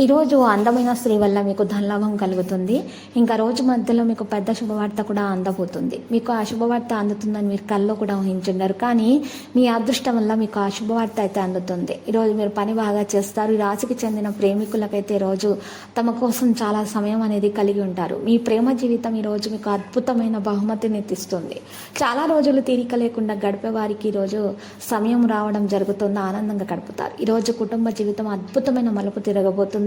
ఈరోజు అందమైన స్త్రీ వల్ల మీకు ధనలాభం కలుగుతుంది. ఇంకా రోజు మధ్యలో మీకు పెద్ద శుభవార్త కూడా అందబోతుంది. మీకు ఆ శుభవార్త అందుతుందని మీరు కల్లో కూడా ఊహించుండరు. కానీ మీ అదృష్టం వల్ల మీకు ఆ శుభవార్త అయితే అందుతుంది. ఈరోజు మీరు పని బాగా చేస్తారు. ఈ రాశికి చెందిన ప్రేమికులకైతే రోజు తమ కోసం చాలా సమయం అనేది కలిగి ఉంటారు. మీ ప్రేమ జీవితం ఈ రోజు మీకు అద్భుతమైన బహుమతిని తెస్తుంది చాలా రోజులు తీరిక లేకుండా గడిపే వారికి ఈరోజు సమయం రావడం జరుగుతుంది. ఆనందంగా గడుపుతారు. ఈరోజు కుటుంబ జీవితం అద్భుతమైన మలుపు తిరగబోతుంది.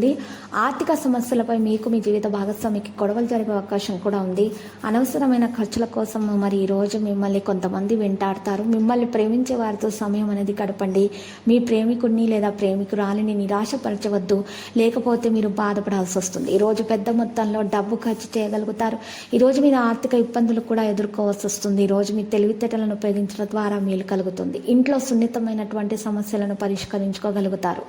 ఆర్థిక సమస్యలపై మీకు మీ జీవిత భాగస్వామికి గొడవలు జరిగే అవకాశం కూడా ఉంది. అనవసరమైన ఖర్చుల కోసం మరి ఈ రోజు మిమ్మల్ని కొంతమంది వెంటాడతారు. మిమ్మల్ని ప్రేమించే వారితో సమయం అనేది గడపండి. మీ ప్రేమికుడిని లేదా ప్రేమికురాలిని నిరాశపరచవద్దు. లేకపోతే మీరు బాధపడాల్సి వస్తుంది. ఈరోజు పెద్ద మొత్తంలో డబ్బు ఖర్చు చేయగలుగుతారు. ఈరోజు మీరు ఆర్థిక ఇబ్బందులు కూడా ఎదుర్కోవాల్సి వస్తుంది. ఈరోజు మీ తెలివితేటలను ఉపయోగించడం ద్వారా మేలు కలుగుతుంది. ఇంట్లో సున్నితమైనటువంటి సమస్యలను పరిష్కరించుకోగలుగుతారు.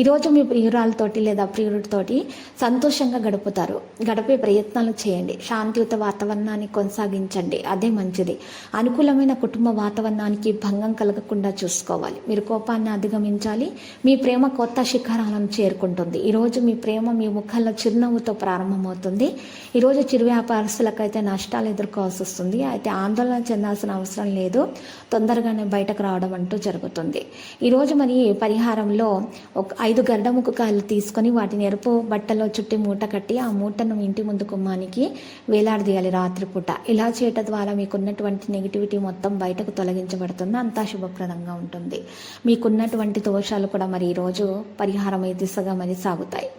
ఈరోజు మీ ప్రియురాలతోటి లేదా ప్రియుడితోటి సంతోషంగా గడుపుతారు. గడిపే ప్రయత్నాలు చేయండి. శాంతియుత వాతావరణాన్ని కొనసాగించండి. అదే మంచిది. అనుకూలమైన కుటుంబ వాతావరణానికి భంగం కలగకుండా చూసుకోవాలి. మీరు కోపాన్ని అధిగమించాలి. మీ ప్రేమ కొత్త శిఖరాలను చేరుకుంటుంది. ఈరోజు మీ ప్రేమ మీ ముఖంలో చిరునవ్వుతో ప్రారంభమవుతుంది. ఈరోజు చిరు వ్యాపారస్తులకైతే నష్టాలు ఎదుర్కోవాల్సి వస్తుంది. అయితే ఆందోళన చెందాల్సిన అవసరం లేదు. తొందరగానే బయటకు రావడం అంటూ జరుగుతుంది. ఈరోజు మరి పరిహారంలో ఒక ఐదు గడ్డముకు కాయలు తీసుకొని వాటిని ఎరుపు బట్టలో చుట్టి మూట కట్టి ఆ మూటను ఇంటి ముందు కుమ్మానికి వేలాడదీయాలి రాత్రిపూట. ఇలా చేయటం ద్వారా మీకున్నటువంటి నెగిటివిటీ మొత్తం బయటకు తొలగించబడుతుంది. అంతా శుభప్రదంగా ఉంటుంది. మీకున్నటువంటి దోషాలు కూడా మరి ఈరోజు పరిహారమై దిశగా మరి సాగుతాయి.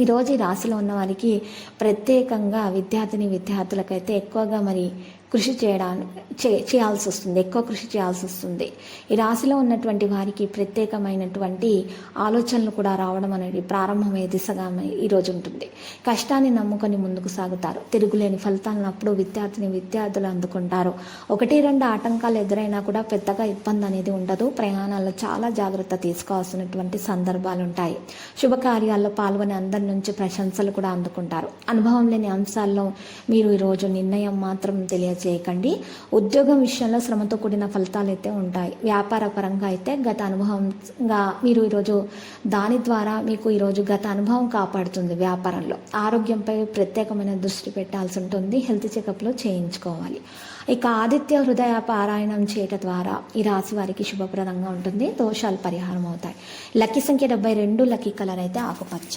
ఈరోజు ఈ రాశిలో ఉన్న వారికి ప్రత్యేకంగా విద్యార్థిని విద్యార్థులకైతే ఎక్కువగా మరి కృషి చేయడానికి చే చేయాల్సి వస్తుంది ఎక్కువ కృషి చేయాల్సి వస్తుంది ఈ రాశిలో ఉన్నటువంటి వారికి ప్రత్యేకమైనటువంటి ఆలోచనలు కూడా రావడం అనేది ప్రారంభమయ్యే దిశగా ఈరోజు ఉంటుంది. కష్టాన్ని నమ్ముకొని ముందుకు సాగుతారు. తిరుగులేని ఫలితాలను అప్పుడు విద్యార్థిని విద్యార్థులు అందుకుంటారు. ఒకటి రెండు ఆటంకాలు ఎదురైనా కూడా పెద్దగా ఇబ్బంది అనేది ఉండదు. ప్రయాణాల్లో చాలా జాగ్రత్త తీసుకోవాల్సినటువంటి సందర్భాలు ఉంటాయి. శుభకార్యాల్లో పాల్గొని అందరి నుంచి ప్రశంసలు కూడా అందుకుంటారు. అనుభవం లేని అంశాల్లో మీరు ఈరోజు నిర్ణయం మాత్రం చేయకండి. ఉద్యోగం విషయంలో శ్రమతో కూడిన ఫలితాలు అయితే ఉంటాయి. వ్యాపార పరంగా అయితే గత అనుభవంగా మీరు ఈరోజు దాని ద్వారా మీకు ఈరోజు గత అనుభవం కాపాడుతుంది వ్యాపారంలో. ఆరోగ్యంపై ప్రత్యేకమైన దృష్టి పెట్టాల్సి ఉంటుంది. హెల్త్ చెకప్లో చేయించుకోవాలి. ఇక ఆదిత్య హృదయ పారాయణం చేయటం ద్వారా ఈ రాశి వారికి శుభప్రదంగా ఉంటుంది. దోషాలు పరిహారం అవుతాయి. లక్కీ సంఖ్య డెబ్బై రెండు లక్కీ కలర్ అయితే ఆకుపచ్చ.